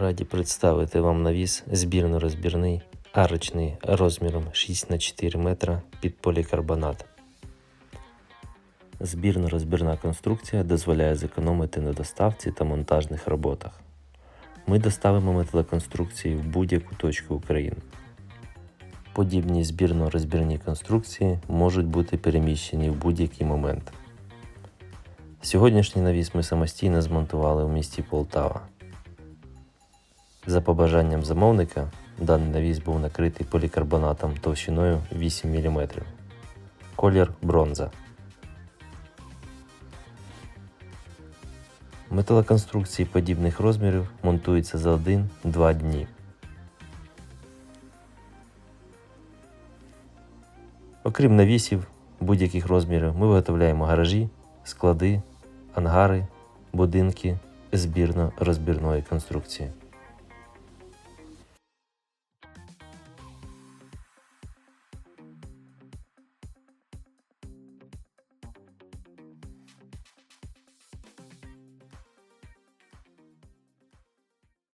Раді представити вам навіс збірно-розбірний, арочний розміром 6 на 4 метра під полікарбонат. Збірно-розбірна конструкція дозволяє зекономити на доставці та монтажних роботах. Ми доставимо металоконструкції в будь-яку точку України. Подібні збірно-розбірні конструкції можуть бути переміщені в будь-який момент. Сьогоднішній навіс ми самостійно змонтували в місті Полтава. За побажанням замовника, даний навіс був накритий полікарбонатом товщиною 8 мм. Колір бронза. Металоконструкції подібних розмірів монтуються за 1-2 дні. Окрім навісів будь-яких розмірів, ми виготовляємо гаражі, склади, ангари, будинки збірно-розбірної конструкції.